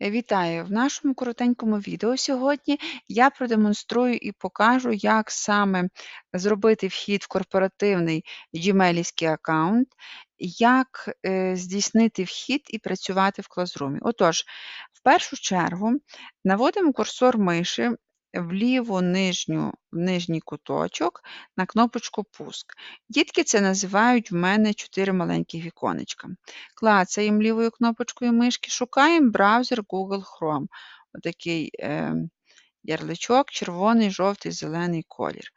Вітаю! В нашому коротенькому відео сьогодні я продемонструю і покажу, як саме зробити вхід в корпоративний Gmailівський аккаунт, як е, здійснити вхід і працювати в Classroom. Отож, в першу чергу наводимо курсор миші в ліву нижню, в нижній куточок на кнопочку Пуск. Дітки це називають в мене 4 маленькі віконечка. Клацаємо лівою кнопочкою мишки, шукаємо браузер Google Chrome. Отакий е, ярличок, червоний, жовтий, зелений колір.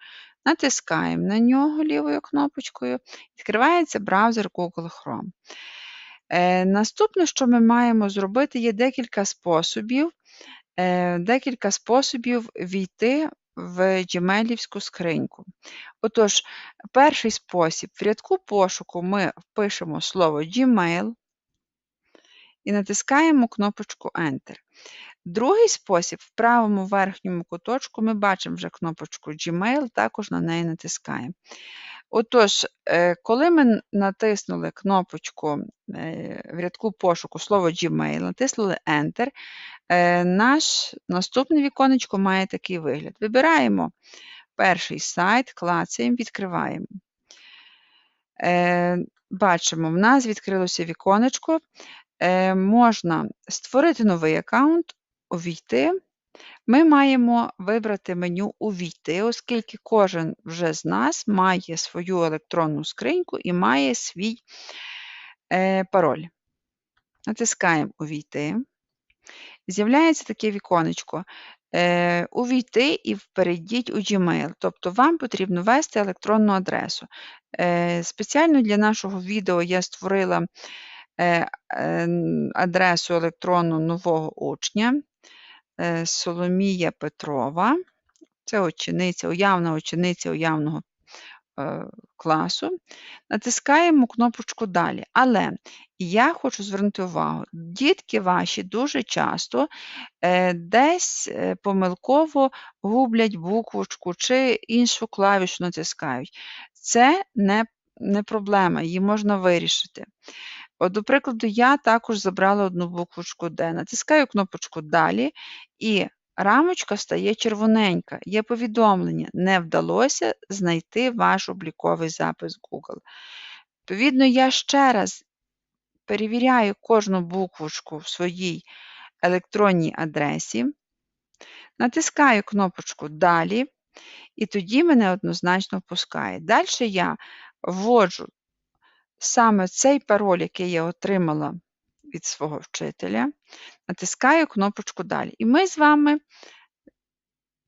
Натискаємо на нього лівою кнопочкою, відкривається браузер Google Chrome. Е, Наступне, що ми маємо зробити, є декілька способів, декілька способів війти в Gmailівську скриньку. Отож, перший спосіб в рядку пошуку ми впишемо слово Gmail і натискаємо кнопочку Enter. Другий спосіб в правому верхньому куточку ми бачимо вже кнопочку Gmail, також на неї натискаємо. Отож, е, коли ми натиснули кнопочку е, в рядку пошуку слово Gmail, натиснули Enter, е, наш наступне віконечко має такий вигляд. Вибираємо перший сайт, клацаємо, відкриваємо. Бачимо, в нас відкрилося віконечко. Можна створити новий аккаунт, увійти. Ми маємо вибрати меню Увійти, оскільки кожен вже з нас має свою електронну скриньку і має свій е, пароль. Натискаємо Увійти. З'являється таке віконечко. Е, Увійти і перейдіть у Gmail. Тобто вам потрібно ввести електронну адресу. Е, Спеціально для нашого відео я створила е, е, адресу електронну нового учня. Е, Соломія Петрова. Це учениця, уявна учениця уявного е, класу. Натискаємо кнопочку Далі. Але я хочу звернути увагу, дітки ваші дуже часто е, десь помилково гублять буквочку чи іншу клавішу натискають. Це не, не проблема, її можна вирішити. От, До прикладу, я також забрала одну буквочку D. Натискаю кнопочку Далі, і рамочка стає червоненька. Є повідомлення: не вдалося знайти ваш обліковий запис Google. Відповідно, я ще раз перевіряю кожну буквочку в своїй електронній адресі, натискаю кнопочку Далі, і тоді мене однозначно впускає. Далі я вводжу саме цей пароль, який я отримала від свого вчителя, натискаю кнопочку Далі. І ми з вами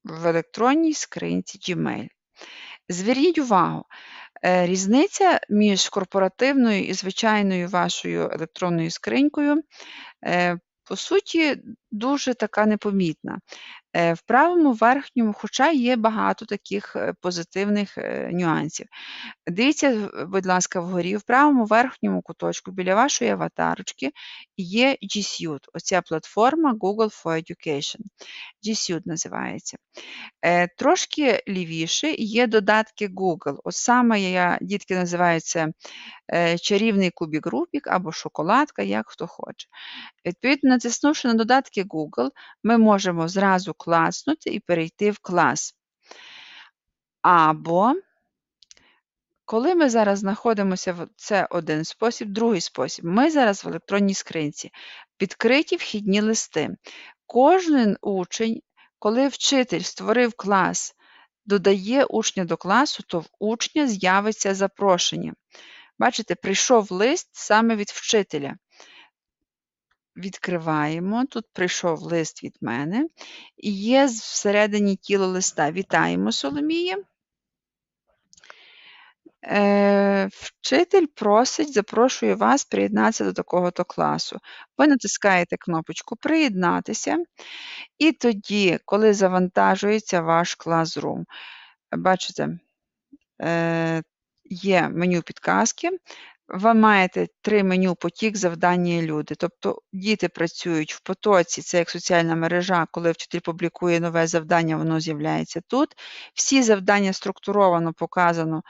в електронній скринці Gmail. Зверніть увагу, е, різниця між корпоративною і звичайною вашою електронною скринькою, е, по суті, дуже така непомітна. Е, в правому верхньому, хоча є багато таких е, позитивних е, нюансів. Дивіться, будь ласка, вгорі, в правому верхньому куточку біля вашої аватарочки є G Suite, оця платформа Google for Education. G Suite називається. Трошки лівіше є додатки Google. От саме я, дітки називаються чарівний кубік Рубік або шоколадка, як хто хоче. Відповідно, натиснувши на додатки Google, ми можемо зразу класнути і перейти в клас. Або, коли ми зараз знаходимося це один спосіб, другий спосіб, ми зараз в електронній скринці. Відкриті вхідні листи. Кожен учень, коли вчитель створив клас, додає учня до класу, то в учня з'явиться запрошення. Бачите, прийшов лист саме від вчителя. Відкриваємо, тут прийшов лист від мене, і є всередині тіло листа. Вітаємо Соломія. Е, Вчитель просить, запрошує вас приєднатися до такого-то класу. Ви натискаєте кнопочку Приєднатися, і тоді, коли завантажується ваш Classroom, бачите, е, є меню підказки, ви маєте три меню потік завдання і люди. Тобто діти працюють в потоці, це як соціальна мережа, коли вчитель публікує нове завдання, воно з'являється тут. Всі завдання структуровано показано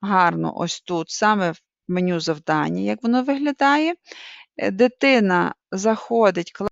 гарно ось тут, саме в меню завдання, як воно виглядає. Е, дитина заходить,